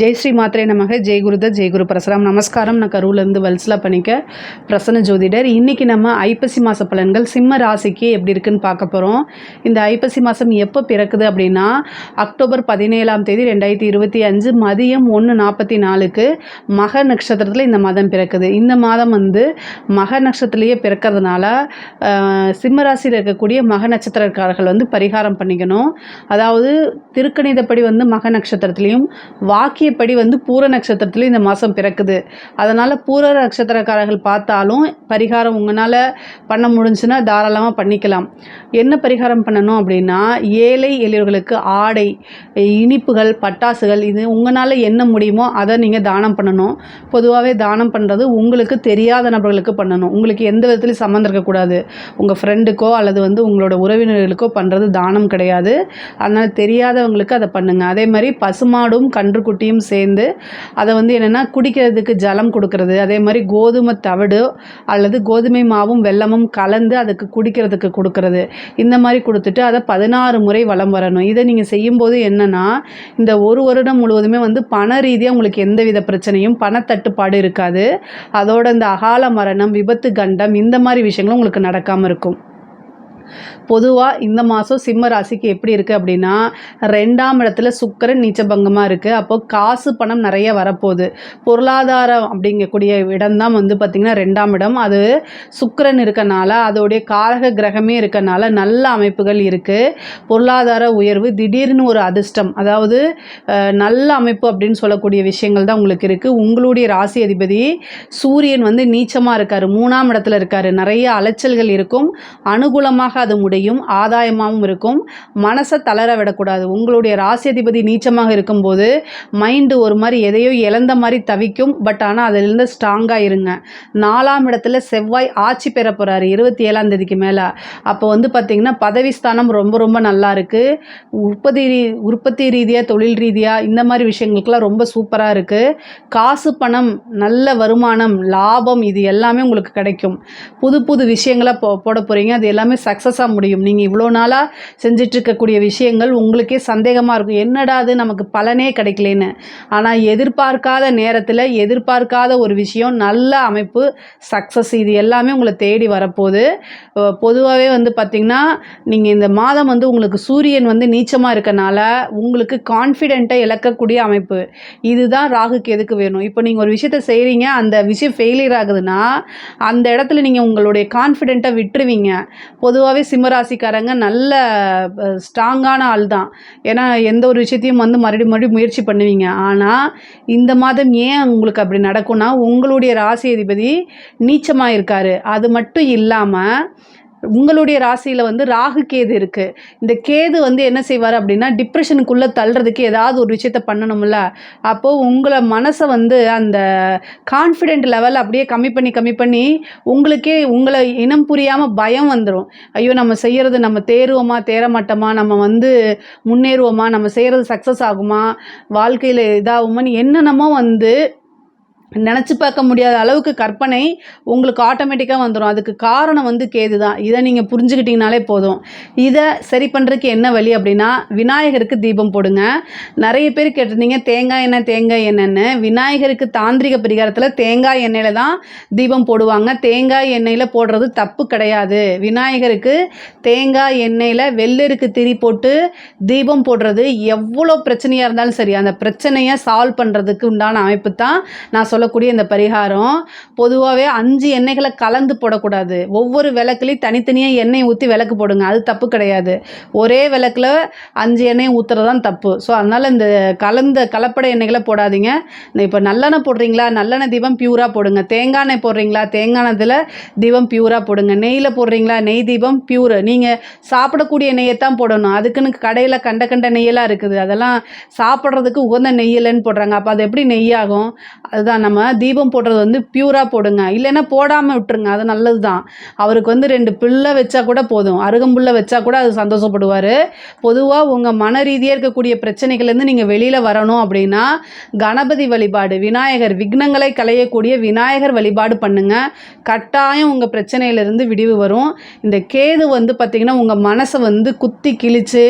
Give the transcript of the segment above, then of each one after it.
ஜெய் ஸ்ரீ மாத்திரை நமக. ஜெய் குருத ஜெய் குரு பரசுராம். நமஸ்காரம். நான் கரூர்லேருந்து வல்சலா பண்ணிக்க பிரசன்ன ஜோதிடர். இன்றைக்கி நம்ம ஐப்பசி மாத பலன்கள் சிம்ம ராசிக்கு எப்படி இருக்குன்னு பார்க்க போகிறோம் இந்த ஐப்பசி மாதம் எப்போ பிறக்குது அப்படின்னா அக்டோபர் பதினேழாம் தேதி ரெண்டாயிரத்தி இருபத்தி அஞ்சு மதியம் ஒன்று நாற்பத்தி நாலுக்கு மக நட்சத்திரத்தில் இந்த மாதம் பிறக்குது. இந்த மாதம் வந்து மக நட்சத்திரத்திலேயே பிறக்கிறதுனால சிம்ம ராசியில் இருக்கக்கூடிய மக நட்சத்திரக்காரர்கள் வந்து பரிகாரம் பண்ணிக்கணும். அதாவது திருக்கணிதப்படி வந்து மக நட்சத்திரத்துலேயும் வாக்கியப்படி வந்து பூர நட்சத்திரத்துலேயும் இந்த மாதம் பிறக்குது. அதனால் பூர நட்சத்திரக்காரர்கள் பார்த்தாலும் பரிகாரம் உங்களால் பண்ண முடிஞ்சுன்னா தாராளமாக பண்ணிக்கலாம். என்ன பரிகாரம் பண்ணணும் அப்படின்னா ஏழை எளியவர்களுக்கு ஆடை இனிப்புகள் பட்டாசுகள் இது உங்களால் என்ன முடியுமோ அதை நீங்கள் தானம் பண்ணணும். பொதுவாகவே தானம் பண்ணுறது உங்களுக்கு தெரியாத நபர்களுக்கு பண்ணணும். உங்களுக்கு எந்த விதத்துலையும் சம்மந்தம் இருக்கக்கூடாது. உங்கள் ஃப்ரெண்டுக்கோ அல்லது வந்து உங்களோட உறவினர்களுக்கோ பண்ணுறது தானம் கிடையாது. அதனால் தெரியாதவங்களுக்கு அதை பண்ணுங்கள் அதே மாதிரி பசுமாடும் கன்றுக்குட்டியும் சேர்ந்து அதை வந்து என்னென்னா குடிக்கிறதுக்கு ஜலம் கொடுக்கறது. அதே மாதிரி கோதுமை தவிடு அல்லது கோதுமை மாவும் வெல்லமும் கலந்து அதுக்கு குடிக்கிறதுக்கு கொடுக்கறது. இந்த மாதிரி கொடுத்துட்டு அதை பதினாறு முறை வலம் வரணும். இதை நீங்கள் செய்யும்போது என்னென்னா இந்த ஒரு வருடம் முழுவதுமே வந்து பண ரீதியாக உங்களுக்கு எந்தவித பிரச்சனையும் பணத்தட்டுப்பாடு இருக்காது. அதோட இந்த அகால மரணம் விபத்து கண்டம் இந்த மாதிரி விஷயங்களும் உங்களுக்கு நடக்காமல் இருக்கும். பொதுவாக இந்த மாதம் சிம்ம ராசிக்கு எப்படி இருக்குது அப்படின்னா ரெண்டாம் இடத்துல சுக்கிரன் நீச்சபங்கமாக இருக்குது அப்போது காசு பணம் நிறைய வரப்போகுது. பொருளாதாரம் அப்படிங்கக்கூடிய இடம்தான் வந்து பார்த்திங்கன்னா ரெண்டாம் இடம். அது சுக்கரன் இருக்கனால அதோடைய காரக கிரகமே இருக்கனால நல்ல அமைப்புகள் இருக்குது பொருளாதார உயர்வு திடீர்னு ஒரு அதிர்ஷ்டம். அதாவது நல்ல அமைப்பு அப்படின்னு சொல்லக்கூடிய விஷயங்கள் தான் உங்களுக்கு இருக்குது உங்களுடைய ராசி அதிபதி சூரியன் வந்து நீச்சமாக இருக்கார். மூணாம் இடத்துல இருக்கார். நிறைய அலைச்சல்கள் இருக்கும். அனுகூலமாக அது முடியும் ஆதாயமாகவும் இருக்கும். மனசை தளர விடக்கூடாது. உங்களுடைய ராசி அதிபதி நீச்சமாக இருக்கும்போது மைண்டு ஒரு மாதிரி எதையோ இழந்த மாதிரி தவிக்கும். பட் ஆனால் அதிலிருந்து ஸ்ட்ராங்காக இருங்க. நாலாம் இடத்துல செவ்வாய் ஆட்சி பெற போகிறாரு இருபத்தி ஏழாம் தேதிக்கு மேலே. அப்போ வந்து பார்த்திங்கன்னா பதவிஸ்தானம் ரொம்ப ரொம்ப நல்லா இருக்குது உற்பத்தி உற்பத்தி ரீதியாக தொழில் ரீதியாக இந்த மாதிரி விஷயங்களுக்கெல்லாம் ரொம்ப சூப்பராக இருக்குது காசு பணம் நல்ல வருமானம் லாபம் இது எல்லாமே உங்களுக்கு கிடைக்கும். புது புது விஷயங்களை போ போட போகிறீங்க அது எல்லாமே சக்ஸஸாக முடியும். நீங்கள் இவ்வளோ நாளாக செஞ்சிட்ருக்கக்கூடிய விஷயங்கள் உங்களுக்கே சந்தேகமாக இருக்கும். என்னடா அது நமக்கு பலனே கிடைக்கலேன்னு. ஆனால் எதிர்பார்க்காத நேரத்தில் எதிர்பார்க்காத ஒரு விஷயம் நல்ல அமைப்பு சக்ஸஸ் இது எல்லாமே உங்களை தேடி வரப்போகுது. பொதுவாகவே வந்து பார்த்திங்கன்னா நீங்கள் இந்த மாதம் வந்து உங்களுக்கு சூரியன் வந்து நீச்சமாக இருக்கனால உங்களுக்கு கான்ஃபிடென்ட்டை இழக்கக்கூடிய அமைப்பு. இதுதான் ராகுக்கு எதுக்கு வேணும்? இப்போ நீங்கள் ஒரு விஷயத்த செய்கிறீங்க அந்த விஷயம் ஃபெயிலியர் ஆகுதுன்னா அந்த இடத்துல நீங்கள் உங்களுடைய கான்ஃபிடென்ட்டை விட்டுருவீங்க. பொதுவாக பொதுவாகவே சிம்மராசிக்காரங்க நல்ல ஸ்ட்ராங்கான ஆள் தான். ஏன்னா எந்த ஒரு விஷயத்தையும் வந்து மறுபடியும் மறுபடியும் முயற்சி பண்ணுவீங்க. ஆனால் இந்த மாதம் ஏன் உங்களுக்கு அப்படி நடக்கும்னா உங்களுடைய ராசி அதிபதி நீச்சமாக இருக்காரு அது மட்டும் இல்லாமல் உங்களுடைய ராசியில் வந்து ராகு கேது இருக்குது இந்த கேது வந்து என்ன செய்வார் அப்படின்னா டிப்ரெஷனுக்குள்ளே தள்ளுறதுக்கு ஏதாவது ஒரு விஷயத்த பண்ணணும்ல. அப்போது உங்களை மனசை வந்து அந்த கான்ஃபிடென்ட் லெவல் அப்படியே கம்மி பண்ணி கம்மி பண்ணி உங்களுக்கே உங்களை இனம் புரியாமல் பயம் வந்துடும் ஐயோ நம்ம செய்கிறது நம்ம தேருவோமா தேர மாட்டோமா நம்ம வந்து முன்னேறுவோமா நம்ம செய்கிறது சக்ஸஸ் ஆகுமா வாழ்க்கையில் இதாகுமான்னு என்னென்னமோ வந்து நினச்சி பார்க்க முடியாத அளவுக்கு கற்பனை உங்களுக்கு ஆட்டோமேட்டிக்காக வந்துடும் அதுக்கு காரணம் வந்து கேது தான். இதை நீங்கள் புரிஞ்சுக்கிட்டீங்கனாலே போதும். இதை சரி பண்ணுறதுக்கு என்ன வழி அப்படின்னா விநாயகருக்கு தீபம் போடுங்க. நிறைய பேர் கேட்டிருந்தீங்க தேங்காய் எண்ணெய் தேங்காய் எண்ணெய்ன்னு. விநாயகருக்கு தாந்திரிக பரிகாரத்தில் தேங்காய் எண்ணெயில் தான் தீபம் போடுவாங்க. தேங்காய் எண்ணெயில் போடுறது தப்பு கிடையாது. விநாயகருக்கு தேங்காய் எண்ணெயில் வெள்ளருக்கு திரி போட்டு தீபம் போடுறது எவ்வளோ பிரச்சனையாக இருந்தாலும் சரி அந்த பிரச்சனையை சால்வ் பண்ணுறதுக்கு உண்டான அமைப்பு தான் நான் சொல்லக்கூடிய இந்த பரிகாரம் பொதுவாகவே அஞ்சு எண்ணெய்களை கலந்து போடக்கூடாது. ஒவ்வொரு விளக்குலையும் தனித்தனியாக எண்ணெய் ஊற்றி விளக்கு போடுங்க. அது தப்பு கிடையாது. ஒரே விளக்கில் அஞ்சு எண்ணெய் ஊற்றுறது தான் தப்பு. ஸோ அதனால் இந்த கலந்த கலப்பட எண்ணெய்களை போடாதீங்க. இப்போ நல்லெண்ணெய் போடுறீங்களா? நல்லெண்ணெய் தீபம் பியூராக போடுங்க. தேங்காய் எண்ணெய் போடுறீங்களா? தேங்காய் எண்ணெயில் தீபம் பியூராக போடுங்க. நெய்யில் போடுறீங்களா? நெய் தீபம் பியூர் நீங்கள் சாப்பிடக்கூடிய நெய்யை தான் போடணும். அதுக்குன்னு கடையில் கண்ட கண்ட நெய்யெல்லாம் இருக்குது. அதெல்லாம் சாப்பிட்றதுக்கு உகந்த நெய்யலன்னு போடுறாங்க. அப்போ அது எப்படி நெய்யாகும்? அதுதான் நம்ம தீபம் போடுறது வந்து பியூராக போடுங்க. இல்லைன்னா போடாமல் விட்டுருங்க. அது நல்லது தான் அவருக்கு வந்து ரெண்டு பிள்ளை வச்சா கூட போதும். அருகம்புல்லை வச்சா கூட அது சந்தோஷப்படுவார். பொதுவாக உங்கள் மன ரீதியாக இருக்கக்கூடிய பிரச்சனைகள்லேருந்து நீங்கள் வெளியில் வரணும் அப்படின்னா கணபதி வழிபாடு விநாயகர் விக்னங்களை களையக்கூடிய விநாயகர் வழிபாடு பண்ணுங்க. கட்டாயம் உங்கள் பிரச்சனையிலேருந்து விடிவு வரும். இந்த கேது வந்து பார்த்திங்கன்னா உங்கள் மனசை வந்து குத்தி கிழித்து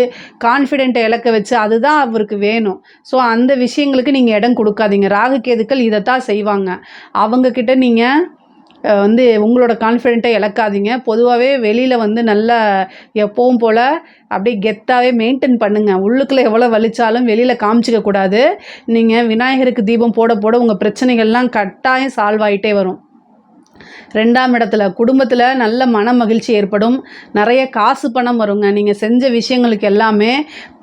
கான்ஃபிடென்ட்டை இழக்க வச்சு அதுதான் அவருக்கு வேணும். ஸோ அந்த விஷயங்களுக்கு நீங்கள் இடம் கொடுக்காதீங்க. ராகு கேதுக்கள் இதைத்தான் செய்வாங்க. அவங்கக்கிட்ட நீங்கள் வந்து உங்களோட கான்ஃபிடென்ட்டை இழக்காதீங்க. பொதுவாகவே வெளியில் வந்து நல்லா எப்பவும் போல் அப்படியே கெத்தாகவே மெயின்டைன் பண்ணுங்கள் உள்ளுக்குள்ளே எவ்வளோ வலிச்சாலும் வெளியில் காமிச்சிக்கக்கூடாது நீங்கள் விநாயகருக்கு தீபம் போட போட உங்கள் பிரச்சனைகள்லாம் கட்டாயம் சால்வ் ஆகிட்டே வரும். ரெண்டாம் இடத்துல குடும்பத்தில் நல்ல மன மகிழ்ச்சி ஏற்படும். நிறைய காசு பணம் வருங்க. நீங்கள் செஞ்ச விஷயங்களுக்கு எல்லாமே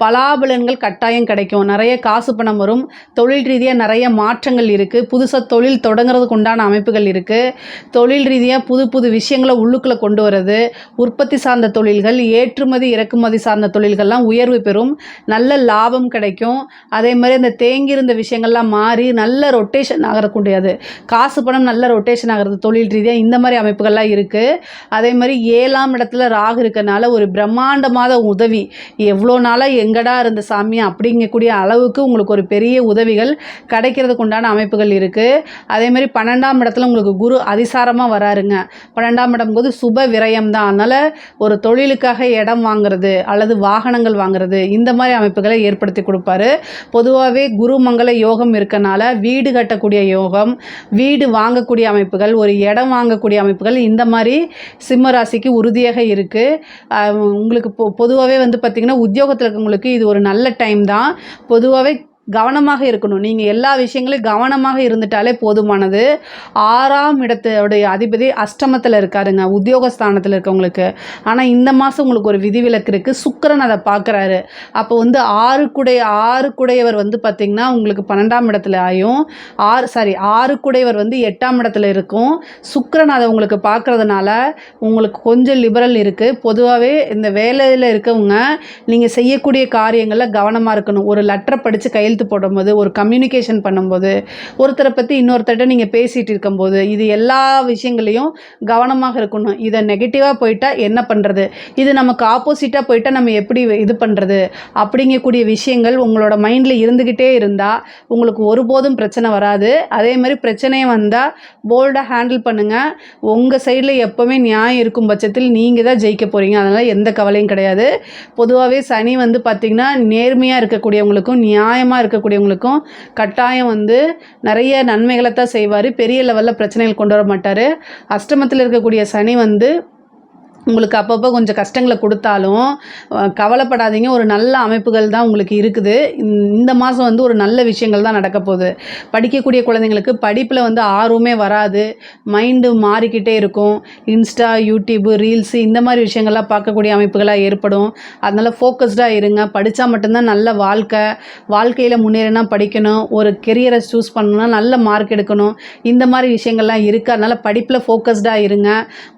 பலாபலன்கள் கட்டாயம் கிடைக்கும். நிறைய காசு பணம் வரும். தொழில் ரீதியாக நிறைய மாற்றங்கள் இருக்குது புதுசாக தொழில் தொடங்குறதுக்கு உண்டான அமைப்புகள் இருக்குது தொழில் ரீதியாக புது புது விஷயங்களை உள்ளுக்குள்ளே கொண்டு வர்றது உற்பத்தி சார்ந்த தொழில்கள் ஏற்றுமதி இறக்குமதி சார்ந்த தொழில்கள்லாம் உயர்வு பெறும். நல்ல லாபம் கிடைக்கும். அதே மாதிரி அந்த தேங்கியிருந்த விஷயங்கள்லாம் மாறி நல்ல ரொட்டேஷன் ஆகிறக்கூடியது காசு பணம் நல்ல ரொட்டேஷன் ஆகிறது தொழில் ரீதியாக இந்த மாதிரி அமைப்புகள்லாம் இருக்குது அதே மாதிரி ஏழாம் இடத்துல ராகு இருக்கனால ஒரு பிரம்மாண்டமான உதவி. எவ்வளோ நாளாக எங்கடா இருந்த சாமி அப்படிங்கக்கூடிய அளவுக்கு உங்களுக்கு ஒரு பெரிய உதவிகள் கிடைக்கிறதுக்கு உண்டான அமைப்புகள் இருக்குது அதே மாதிரி பன்னெண்டாம் இடத்துல உங்களுக்கு குரு அதிசாரமாக வராருங்க. பன்னெண்டாம் இடம் போது சுப விரயம் தான். அதனால் ஒரு தொழிலுக்காக இடம் வாங்குறது அல்லது வாகனங்கள் வாங்குறது இந்த மாதிரி அமைப்புகளை ஏற்படுத்தி கொடுப்பாரு. பொதுவாகவே குருமங்கள யோகம் இருக்கனால வீடு கட்டக்கூடிய யோகம் வீடு வாங்கக்கூடிய அமைப்புகள் ஒரு இடம் வாங்கக்கூடிய அமைப்புகள் இந்த மாதிரி சிம்ம ராசிக்கு உறுதியாக இருக்குது உங்களுக்கு பொ பொதுவாகவே வந்து பார்த்திங்கன்னா உத்தியோகத்தில் இருக்கவங்களுக்கு இது ஒரு நல்ல டைம் தான். பொதுவாகவே கவனமாக இருக்கணும். நீங்கள் எல்லா விஷயங்களையும் கவனமாக இருந்துட்டாலே போதுமானது. ஆறாம் இடத்துடைய அதிபதி அஷ்டமத்தில் இருக்காருங்க உத்தியோகஸ்தானத்தில் இருக்கவங்களுக்கு. ஆனால் இந்த மாதம் உங்களுக்கு ஒரு விதிவிலக்கு இருக்குது சுக்கரன் அதை பார்க்குறாரு. அப்போ வந்து ஆறுக்குடைய ஆறுக்குடையவர் வந்து பார்த்திங்கன்னா உங்களுக்கு பன்னெண்டாம் இடத்துல ஆயும். ஆறு சாரி ஆறுக்குடையவர் வந்து எட்டாம் இடத்துல இருக்கும். சுக்கரன் அதை உங்களுக்கு பார்க்குறதுனால உங்களுக்கு கொஞ்சம் லிபரல் இருக்குது பொதுவாகவே இந்த வேலையில் இருக்கவங்க நீங்கள் செய்யக்கூடிய காரியங்களில் கவனமாக இருக்கணும். ஒரு லெட்டரை படித்து கையில் கையெழுத்து போடும்போது ஒரு கம்யூனிகேஷன் பண்ணும்போது ஒருத்தரை பற்றி இன்னொருத்தர்கிட்ட நீங்கள் பேசிகிட்டு இருக்கும்போது இது எல்லா விஷயங்களையும் கவனமாக இருக்கணும். இதை நெகட்டிவாக போயிட்டால் என்ன பண்ணுறது இது நமக்கு ஆப்போசிட்டாக போயிட்டால் நம்ம எப்படி இது பண்ணுறது அப்படிங்கக்கூடிய விஷயங்கள் உங்களோட மைண்டில் இருந்துக்கிட்டே இருந்தால் உங்களுக்கு ஒருபோதும் பிரச்சனை வராது. அதே மாதிரி பிரச்சனையே வந்தால் போல்டாக ஹேண்டில் பண்ணுங்கள் உங்கள் சைடில் எப்போவுமே நியாயம் இருக்கும் பட்சத்தில் நீங்கள் தான் ஜெயிக்க போகிறீங்க அதனால் எந்த கவலையும் கிடையாது. பொதுவாகவே சனி வந்து பார்த்திங்கன்னா நேர்மையாக இருக்கக்கூடியவங்களுக்கும் நியாயமாக இருக்கக்கூடியவங்களுக்கும் கட்டாயம் வந்து நிறைய நன்மைகளை தான் செய்வார். பெரிய லெவலில் பிரச்சனைகள் கொண்டு வர மாட்டார். அஷ்டமத்தில் இருக்கக்கூடிய சனி வந்து உங்களுக்கு அப்பப்போ கொஞ்சம் கஷ்டங்களை கொடுத்தாலும் கவலைப்படாதீங்க. ஒரு நல்ல அமைப்புகள் தான் உங்களுக்கு இருக்குது. இந்த மாதம் வந்து ஒரு நல்ல விஷயங்கள் தான் நடக்க போகுது. படிக்கக்கூடிய குழந்தைங்களுக்கு படிப்பில் வந்து ஆர்வமே வராது. மைண்டு மாறிக்கிட்டே இருக்கும். இன்ஸ்டா யூடியூப்பு ரீல்ஸு இந்த மாதிரி விஷயங்கள்லாம் பார்க்கக்கூடிய அமைப்புகளாக ஏற்படும். அதனால் ஃபோக்கஸ்டாக இருங்க. படித்தா மட்டும்தான் நல்ல வாழ்க்கை. வாழ்க்கையில் முன்னேறினா படிக்கணும். ஒரு கெரியரை சூஸ் பண்ணணும்னா நல்ல மார்க் எடுக்கணும். இந்த மாதிரி விஷயங்கள்லாம் இருக்குது அதனால் படிப்பில் ஃபோக்கஸ்டாக இருங்க.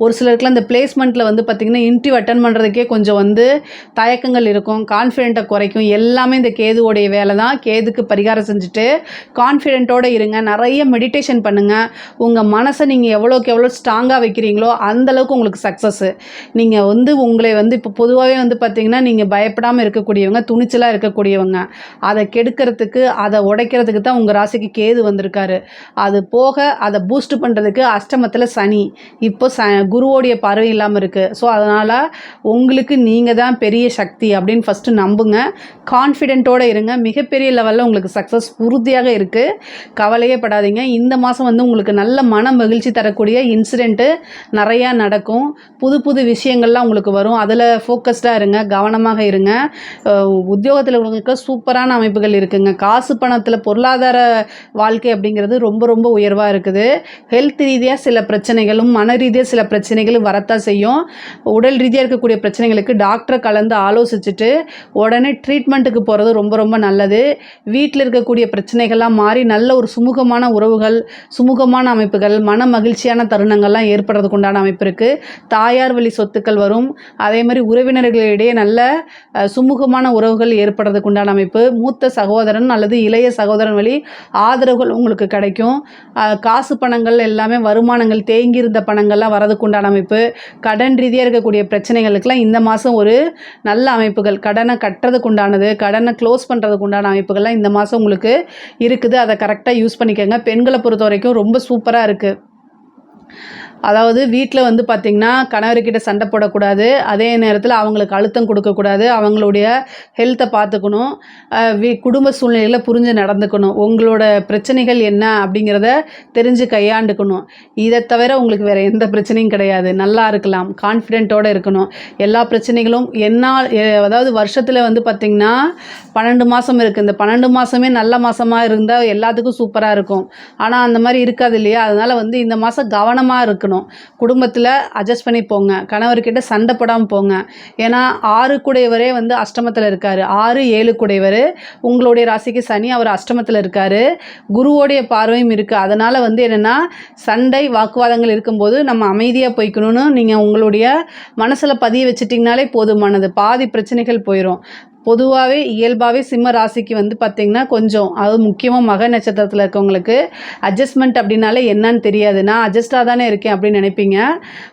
ஒரு சிலருக்குலாம் இந்த பிளேஸ்மெண்ட்டில் வந்து வந்து பார்த்திங்கன்னா இன்டர்வியூ அட்டன் பண்ணுறதுக்கே கொஞ்சம் வந்து தயக்கங்கள் இருக்கும். கான்ஃபிடென்ட்டை குறைக்கும். எல்லாமே இந்த கேதுவோடைய வேலை தான் கேதுக்கு பரிகாரம் செஞ்சுட்டு கான்ஃபிடென்ட்டோடு இருங்க. நிறைய மெடிடேஷன் பண்ணுங்கள் உங்கள் மனசை நீங்கள் எவ்வளோக்கு எவ்வளோ ஸ்ட்ராங்காக வைக்கிறீங்களோ அந்தளவுக்கு உங்களுக்கு சக்ஸஸ்ஸு நீங்கள் வந்து உங்களை வந்து இப்போ பொதுவாகவே வந்து பார்த்திங்கன்னா நீங்கள் பயப்படாமல் இருக்கக்கூடியவங்க துணிச்சலாக இருக்கக்கூடியவங்க அதை கெடுக்கிறதுக்கு அதை உடைக்கிறதுக்கு தான் உங்கள் ராசிக்கு கேது வந்திருக்காரு. அது போக அதை பூஸ்ட் பண்ணுறதுக்கு அஷ்டமத்தில் சனி. இப்போ ச குருவோடைய பார்வை இல்லாமல் இருக்குது ஸோ அதனால் உங்களுக்கு நீங்கள் தான் பெரிய சக்தி அப்படின்னு ஃபஸ்ட்டு நம்புங்க. கான்ஃபிடென்ட்டோடு இருங்க. மிகப்பெரிய லெவலில் உங்களுக்கு சக்ஸஸ் உறுதியாக இருக்குது கவலையே படாதீங்க. இந்த மாதம் வந்து உங்களுக்கு நல்ல மன மகிழ்ச்சி தரக்கூடிய இன்சிடெண்ட்டு நிறையா நடக்கும். புது புது விஷயங்கள்லாம் உங்களுக்கு வரும். அதில் ஃபோக்கஸ்டாக இருங்க. கவனமாக இருங்க. உத்தியோகத்தில் உங்களுக்கு சூப்பரான அமைப்புகள் இருக்குங்க. காசு பணத்தில் பொருளாதார வாழ்க்கை அப்படிங்கிறது ரொம்ப ரொம்ப உயர்வாக இருக்குது. ஹெல்த் ரீதியாக சில பிரச்சனைகளும் மன ரீதியாக சில பிரச்சனைகளும் வரத்தான் செய்யும். உடல் ரீதியாக இருக்கக்கூடிய பிரச்சனைகளுக்கு டாக்டரை கலந்து ஆலோசிச்சுட்டு உடனே ட்ரீட்மெண்ட்டுக்கு போகிறது ரொம்ப ரொம்ப நல்லது. வீட்டில் இருக்கக்கூடிய பிரச்சனைகள்லாம் மாறி நல்ல ஒரு சுமூகமான உறவுகள் சுமூகமான அமைப்புகள் மன மகிழ்ச்சியான தருணங்கள்லாம் ஏற்படுறதுக்கு உண்டான அமைப்பு இருக்குது தாயார் வழி சொத்துக்கள் வரும். அதே மாதிரி உறவினர்களிடையே நல்ல சுமூகமான உறவுகள் ஏற்படுறதுக்கு உண்டான அமைப்பு. மூத்த சகோதரன் அல்லது இளைய சகோதரன் வழி ஆதரவுகள் உங்களுக்கு கிடைக்கும். காசு பணங்கள் எல்லாமே வருமானங்கள் தேங்கியிருந்த பணங்கள்லாம் வரதுக்கு உண்டான அமைப்பு. கடன் ரீதியாக இருக்கக்கூடிய பிரச்சனைகளுக்கெல்லாம் இந்த மாதம் ஒரு நல்ல அமைப்புகள். கடனை கட்டுறதுக்கு உண்டானது கடனை க்ளோஸ் பண்ணுறதுக்கு உண்டான அமைப்புகள்லாம் இந்த மாதம் உங்களுக்கு இருக்குது. அதை கரெக்டாக யூஸ் பண்ணிக்கோங்க. பெண்களை பொறுத்த வரைக்கும் ரொம்ப சூப்பராக இருக்குது அதாவது வீட்டில் வந்து பார்த்திங்கன்னா கணவர்கிட்ட சண்டை போடக்கூடாது. அதே நேரத்தில் அவங்களுக்கு அழுத்தம் கொடுக்கக்கூடாது. அவங்களுடைய ஹெல்த்தை பார்த்துக்கணும் வீ குடும்ப சூழ்நிலையில் புரிஞ்சு நடந்துக்கணும். உங்களோட பிரச்சனைகள் என்ன அப்படிங்கிறத தெரிஞ்சு கையாண்டுக்கணும். இதை தவிர உங்களுக்கு வேறு எந்த பிரச்சனையும் கிடையாது. நல்லா இருக்கலாம். கான்ஃபிடென்ட்டோடு இருக்கணும். எல்லா பிரச்சனைகளும் என்ன அதாவது வருஷத்தில் வந்து பார்த்திங்கன்னா பன்னெண்டு மாதம் இருக்குது இந்த பன்னெண்டு மாதமே நல்ல மாதமாக இருந்தால் எல்லாத்துக்கும் சூப்பராக இருக்கும். ஆனால் அந்த மாதிரி இருக்காது இல்லையா? அதனால் வந்து இந்த மாதம் கவனமாக இருக்கணும். குடும்பத்தில் அட்ஜஸ்ட் பண்ணி போங்க. கணவர்கிட்ட சண்டை போடாமல் போங்க. ஏன்னா ஆறு கூடையவரே வந்து அஷ்டமத்தில் இருக்கார். ஆறு ஏழு கூடையவர். உங்களுடைய ராசிக்கு சனி அவர் அஷ்டமத்தில் இருக்கார். குருவோடைய பார்வையும் இருக்குது அதனால் வந்து என்னென்னா சண்டை வாக்குவாதங்கள் இருக்கும்போது நம்ம அமைதியாக போய்க்கணும்னு நீங்கள் உங்களுடைய மனசில் பதிய வச்சிட்டிங்கனாலே போதுமானது. பாதி பிரச்சனைகள் போயிடும் பொதுவாகவே இயல்பாகவே சிம்ம ராசிக்கு வந்து பார்த்திங்கன்னா கொஞ்சம் அது முக்கியமாக மக நட்சத்திரத்தில் இருக்கவங்களுக்கு அட்ஜஸ்ட்மெண்ட் அப்படின்னாலே என்னன்னு தெரியாது. நான் அட்ஜஸ்டாக தானே இருக்கேன் அப்படின்னு நினைப்பீங்க.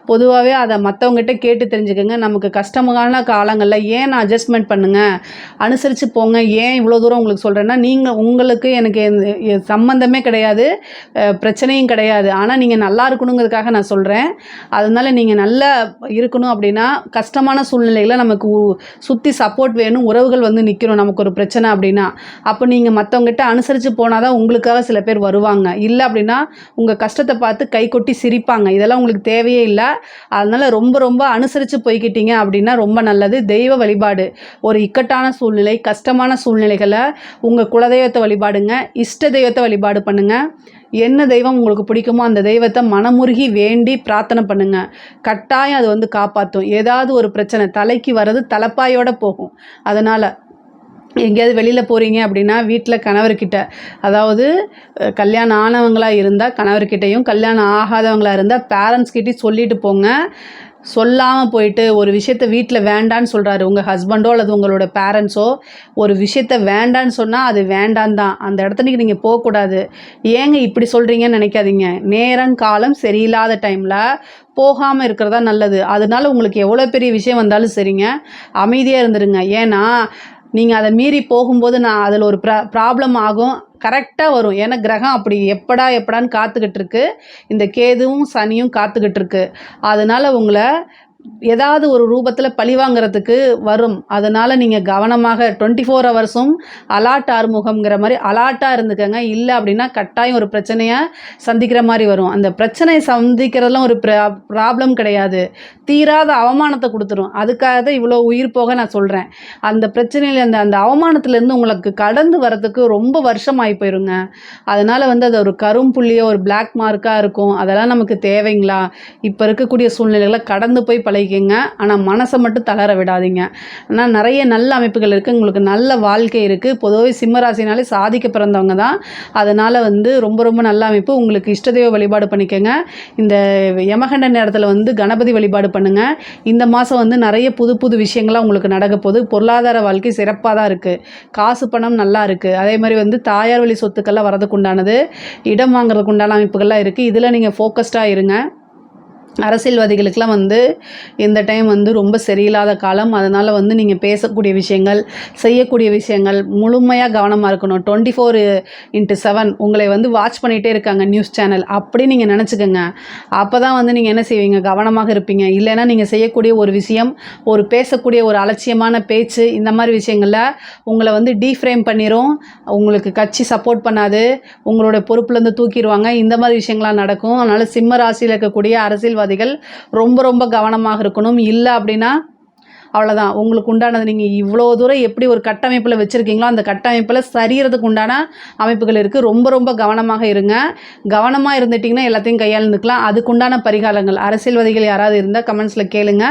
பொதுவாகவே அதை மற்றவங்ககிட்ட கேட்டு தெரிஞ்சுக்கோங்க. நமக்கு கஷ்டமான காலங்களில் ஏன் நான் அட்ஜஸ்ட்மெண்ட் பண்ணுங்க? அனுசரித்து போங்க. ஏன் இவ்வளோ தூரம் உங்களுக்கு சொல்கிறேன்னா நீங்கள் உங்களுக்கு எனக்கு எந்த- சம்மந்தமே கிடையாது. பிரச்சனையும் கிடையாது. ஆனால் நீங்கள் நல்லா இருக்கணுங்கிறதுக்காக நான் சொல்கிறேன் அதனால நீங்கள் நல்லா இருக்கணும் அப்படின்னா கஷ்டமான சூழ்நிலைகளை நமக்கு சுற்றி சப்போர்ட் வேணும் உறவு உறவுகள் வந்து நிற்கணும் நமக்கு ஒரு பிரச்சனை அப்படின்னா அப்போ நீங்கள் மற்றவங்ககிட்ட அனுசரித்து போனால் தான் உங்களுக்காக சில பேர் வருவாங்க. இல்லை அப்படின்னா உங்கள் கஷ்டத்தை பார்த்து கை கொட்டி சிரிப்பாங்க. இதெல்லாம் உங்களுக்கு தேவையே இல்லை. அதனால் ரொம்ப ரொம்ப அனுசரித்து போய்கிட்டீங்க அப்படின்னா ரொம்ப நல்லது. தெய்வ வழிபாடு. ஒரு இக்கட்டான சூழ்நிலை கஷ்டமான சூழ்நிலைகளை உங்கள் குலதெய்வத்தை வழிபாடுங்க. இஷ்ட தெய்வத்தை வழிபாடு பண்ணுங்கள் என்ன தெய்வம் உங்களுக்கு பிடிக்குமோ அந்த தெய்வத்தை மனமுருகி வேண்டி பிரார்த்தனை பண்ணுங்க. கட்டாயம் அது வந்து காப்பாற்றும் ஏதாவது ஒரு பிரச்சனை தலைக்கு வர்றது தலைப்பாயோட போகும். அதனால் எங்கேயாவது வெளியில் போகிறீங்க அப்படின்னா வீட்டில் கணவர்கிட்ட அதாவது கல்யாணம் ஆனவங்களாக இருந்தால் கணவர்கிட்டையும் கல்யாணம் ஆகாதவங்களாக இருந்தால் பேரண்ட்ஸ்கிட்டையும் சொல்லிட்டு போங்க. சொல்லாமல் போயிட்டு ஒரு விஷயத்த வீட்டில் வேண்டான்னு சொல்கிறாரு உங்கள் ஹஸ்பண்டோ அல்லது உங்களோட பேரண்ட்ஸோ ஒரு விஷயத்த வேண்டான்னு சொன்னால் அது வேண்டான் தான். அந்த இடத்துக்கு நீங்கள் போகக்கூடாது ஏங்க இப்படி சொல்கிறீங்கன்னு நினைக்காதீங்க. நேரம் காலம் சரியில்லாத டைமில் போகாமல் இருக்கிறதா நல்லது. அதனால உங்களுக்கு எவ்வளோ பெரிய விஷயம் வந்தாலும் சரிங்க. அமைதியாக இருந்துருங்க. ஏன்னா நீங்கள் அதை மீறி போகும்போது நான் அதில் ஒரு ப்ரா ப்ராப்ளம் ஆகும். கரெக்டாக வரும். ஏன்னா கிரகம் அப்படி எப்படா எப்படான்னு காத்துக்கிட்டு இருக்கு. இந்த கேதுவும் சனியும் காத்துக்கிட்டு இருக்கு. அதனால உங்களை ஏதாவது ஒரு ரூபத்தில் பழி வாங்குறதுக்கு வரும். அதனால் நீங்கள் கவனமாக டுவெண்ட்டி ஃபோர் ஹவர்ஸும் அலாட் ஆறுமுகம்ங்கிற மாதிரி அலாட்டாக இருந்துக்கங்க. இல்லை அப்படின்னா கட்டாயம் ஒரு பிரச்சனையை சந்திக்கிற மாதிரி வரும். அந்த பிரச்சனையை சந்திக்கிறதுலாம் ஒரு ப்ராப்ளம் கிடையாது. தீராத அவமானத்தை கொடுத்துரும். அதுக்காக தான் இவ்வளோ உயிர் போக நான் சொல்கிறேன் அந்த பிரச்சனையில் அந்த அந்த அவமானத்துலேருந்து உங்களுக்கு கடந்து வரத்துக்கு ரொம்ப வருஷம் ஆகி போயிருங்க. அதனால் வந்து அது ஒரு கரும்புள்ளியோ ஒரு பிளாக் மார்க்காக இருக்கும். அதெல்லாம் நமக்கு தேவைங்களா? இப்போ இருக்கக்கூடிய சூழ்நிலைகளை கடந்து போய் பழகிக்கங்க. ஆனால் மனசை மட்டும் தளர விடாதீங்க. ஆனால் நிறைய நல்ல அமைப்புகள் இருக்குது உங்களுக்கு நல்ல வாழ்க்கை இருக்குது பொதுவாக சிம்மராசினாலே சாதிக்க பிறந்தவங்க தான். அதனால் வந்து ரொம்ப ரொம்ப நல்ல அமைப்பு. உங்களுக்கு இஷ்டதெய்வ வழிபாடு பண்ணிக்கோங்க. இந்த யமகண்ட நேரத்தில் வந்து கணபதி வழிபாடு பண்ணுங்கள் இந்த மாதம் வந்து நிறைய புது புது விஷயங்கள்லாம் உங்களுக்கு நடக்க போகுது. பொருளாதார வாழ்க்கை சிறப்பாக தான் இருக்குது காசு பணம் நல்லா இருக்குது அதே மாதிரி வந்து தாயார் வழி சொத்துக்கள்லாம் வரதுக்கு உண்டானது. இடம் வாங்குறதுக்கு உண்டான அமைப்புகள்லாம் இருக்குது இதில் நீங்கள் ஃபோக்கஸ்டாக இருங்க. அரசியல்வாதிகளுக்கெல்லாம் வந்து இந்த டைம் வந்து ரொம்ப சரியில்லாத காலம். அதனால் வந்து நீங்கள் பேசக்கூடிய விஷயங்கள் செய்யக்கூடிய விஷயங்கள் முழுமையாக கவனமாக இருக்கணும். டுவெண்ட்டி ஃபோர் இன்ட்டு செவன் உங்களை வந்து வாட்ச் பண்ணிகிட்டே இருக்காங்க நியூஸ் சேனல் அப்படி நீங்கள் நினச்சிக்கோங்க. அப்போ தான் வந்து நீங்கள் என்ன செய்வீங்க? கவனமாக இருப்பீங்க. இல்லைன்னா நீங்கள் செய்யக்கூடிய ஒரு விஷயம் ஒரு பேசக்கூடிய ஒரு அலட்சியமான பேச்சு இந்த மாதிரி விஷயங்களில் உங்களை வந்து டீஃப்ரேம் பண்ணிடும் உங்களுக்கு கட்சி சப்போர்ட் பண்ணாது. உங்களோட பொறுப்புலேருந்து தூக்கிடுவாங்க. இந்த மாதிரி விஷயங்கள்லாம் நடக்கும். அதனால் சிம்ம ராசியில் இருக்கக்கூடிய அரசியல்வாதிகள் ரொம்ப ரொம்ப கவனமாக இருக்கணும். இல்லை அப்படின்னா அவ்வளோதான் உங்களுக்கு உண்டானது நீங்கள் இவ்வளோ தூரம் எப்படி ஒரு கட்டமைப்பில் வச்சுருக்கீங்களோ அந்த கட்டமைப்பில் சரியறதுக்கு உண்டான அமைப்புகள் இருக்குது ரொம்ப ரொம்ப கவனமாக இருங்க. கவனமாக இருந்துட்டிங்கன்னா எல்லாத்தையும் கையாளுந்துக்கலாம். அதுக்குண்டான பரிகாரங்கள். அரசியல்வாதிகள் யாராவது இருந்தால் கமெண்ட்ஸில் கேளுங்க.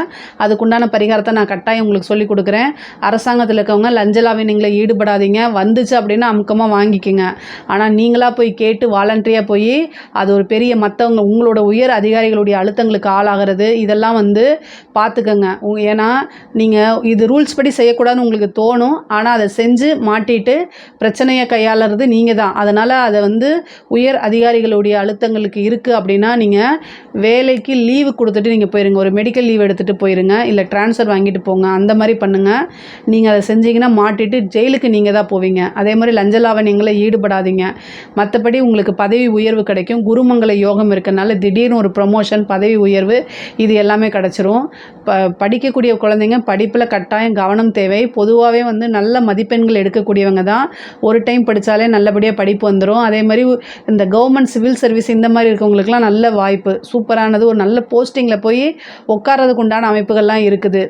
அதுக்குண்டான பரிகாரத்தை நான் கட்டாயம் உங்களுக்கு சொல்லி கொடுக்குறேன். அரசாங்கத்தில் இருக்கவங்க லஞ்ச லாவணியங்களை ஈடுபடாதீங்க. வந்துச்சு அப்படின்னா அமுக்கமாக வாங்கிக்கோங்க. ஆனால் நீங்களாக போய் கேட்டு வாலண்டரியாக போய் அது ஒரு பெரிய மற்றவங்க உங்களோட உயர் அதிகாரிகளுடைய அழுத்தங்களுக்கு ஆளாகிறது. இதெல்லாம் வந்து பார்த்துக்கங்க. ஏன்னா நீங்கள் இது ரூல்ஸ் படி செய்யக்கூடாதுன்னு உங்களுக்கு தோணும் ஆனால் அதை செஞ்சு மாட்டிட்டு பிரச்சனையை கையாளுறது நீங்கள் தான் அதனால் அதை வந்து உயர் அதிகாரிகளுடைய அழுத்தங்களுக்கு இருக்குது அப்படின்னா நீங்கள் வேலைக்கு லீவு கொடுத்துட்டு நீங்கள் போயிருங்க. ஒரு மெடிக்கல் லீவ் எடுத்துகிட்டு போயிருங்க இல்லை ட்ரான்ஸ்ஃபர் வாங்கிட்டு போங்க அந்த மாதிரி பண்ணுங்கள் நீங்கள் அதை செஞ்சீங்கன்னா மாட்டிட்டு ஜெயிலுக்கு நீங்கள் தான் போவீங்க. அதே மாதிரி லஞ்ச லாவணியங்களில் ஈடுபடாதீங்க. மற்றபடி உங்களுக்கு பதவி உயர்வு கிடைக்கும். குருமங்கல யோகம் இருக்கனால திடீர்னு ஒரு ப்ரொமோஷன் பதவி உயர்வு இது எல்லாமே கிடச்சிரும். ப படிக்கக்கூடிய குழந்தைங்க படிப்பில் கட்டாயம் கவனம் தேவை. பொதுவாகவே வந்து நல்ல மதிப்பெண்கள் எடுக்கக்கூடியவங்க தான் ஒரு டைம் படித்தாலே நல்லபடியாக படிப்பு வந்துடும் அதே மாதிரி இந்த கவர்மெண்ட் சிவில் சர்வீஸ் இந்த மாதிரி இருக்கவங்களுக்குலாம் நல்ல வாய்ப்பு. சூப்பரானது. ஒரு நல்ல போஸ்டிங்கில் போய் உட்கார்றதுக்கு உண்டான அமைப்புகள்லாம் இருக்குது.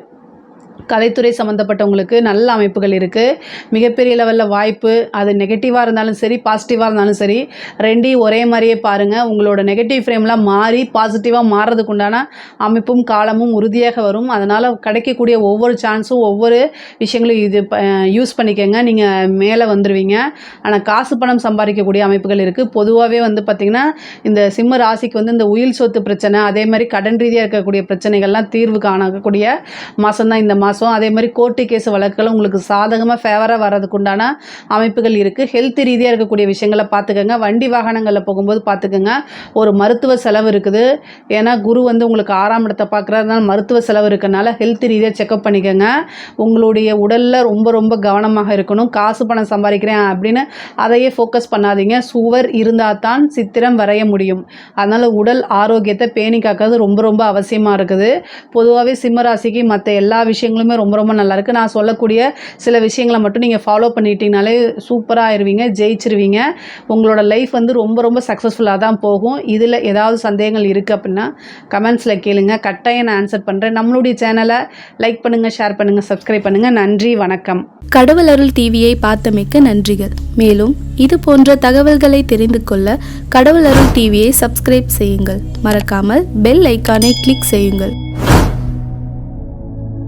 கலைத்துறை சம்மந்தப்பட்டவங்களுக்கு நல்ல அமைப்புகள் இருக்குது மிகப்பெரிய லெவலில் வாய்ப்பு. அது நெகட்டிவாக இருந்தாலும் சரி பாசிட்டிவாக இருந்தாலும் சரி ரெண்டையும் ஒரே மாதிரியே பாருங்கள் உங்களோட நெகட்டிவ் ஃப்ரேம்லாம் மாறி பாசிட்டிவாக மாறுறதுக்கு உண்டான அமைப்பும் காலமும் உறுதியாக வரும். அதனால் கிடைக்கக்கூடிய ஒவ்வொரு சான்ஸும் ஒவ்வொரு விஷயங்களும் இது யூஸ் பண்ணிக்கோங்க. நீங்கள் மேலே வந்துடுவீங்க ஆனால் காசு பணம் சம்பாதிக்கக்கூடிய அமைப்புகள் இருக்குது பொதுவாகவே வந்து பார்த்திங்கன்னா இந்த சிம்ம ராசிக்கு வந்து இந்த உயில் சொத்து பிரச்சனை அதே மாதிரி கடன் ரீதியாக இருக்கக்கூடிய பிரச்சனைகள்லாம் தீர்வு காணக்கூடிய மாதம் தான் இந்த மாதம் அதே மாதிரி கோர்ட்டு கேஸ் வழக்குகள் உங்களுக்கு சாதகமாக ஃபேவராக வர்றதுக்குண்டான அமைப்புகள் இருக்குது ஹெல்த் ரீதியாக இருக்கக்கூடிய விஷயங்களை பார்த்துக்கோங்க. வண்டி வாகனங்களில் போகும்போது பார்த்துக்கோங்க. ஒரு மருத்துவ செலவு இருக்குது. ஏன்னா குரு வந்து உங்களுக்கு ஆறாம் இடத்தை பார்க்குறதுனால மருத்துவ செலவு இருக்கனால ஹெல்த் ரீதியாக செக்அப் பண்ணிக்கோங்க. உங்களுடைய உடலில் ரொம்ப ரொம்ப கவனமாக இருக்கணும். காசு பணம் சம்பாதிக்கிறேன் அப்படின்னு அதையே ஃபோக்கஸ் பண்ணாதீங்க. சுவர் இருந்தால் தான் சித்திரம் வரைய முடியும். அதனால் உடல் ஆரோக்கியத்தை பேணி காக்கிறது ரொம்ப ரொம்ப அவசியமாக இருக்குது. பொதுவாகவே சிம்மராசிக்கு மற்ற எல்லா விஷயங்களும் ரொம்ப ரொம்ப நல்லா இருக்குது நான் சொல்லக்கூடிய சில விஷயங்களை மட்டும் நீங்கள் ஃபாலோ பண்ணிட்டீங்கனாலே சூப்பராக ஆயிடுவீங்க ஜெயிச்சிருவீங்க. உங்களோட லைஃப் வந்து ரொம்ப ரொம்ப சக்ஸஸ்ஃபுல்லாக தான் போகும். இதில் ஏதாவது சந்தேகங்கள் இருக்குது அப்படின்னா கமெண்ட்ஸில் கேளுங்க. கட்டாயம் நான் ஆன்சர் பண்ணுறேன் நம்மளுடைய சேனலை லைக் பண்ணுங்கள் ஷேர் பண்ணுங்கள் சப்ஸ்கிரைப் பண்ணுங்கள் நன்றி வணக்கம். கடவுள் அருள் டிவியை பார்த்தமைக்க நன்றிகள். மேலும் இது போன்ற தகவல்களை தெரிந்து கொள்ள கடவுள் அருள் டிவியை சப்ஸ்கிரைப் செய்யுங்கள். மறக்காமல் பெல் ஐக்கானை கிளிக் செய்யுங்கள்.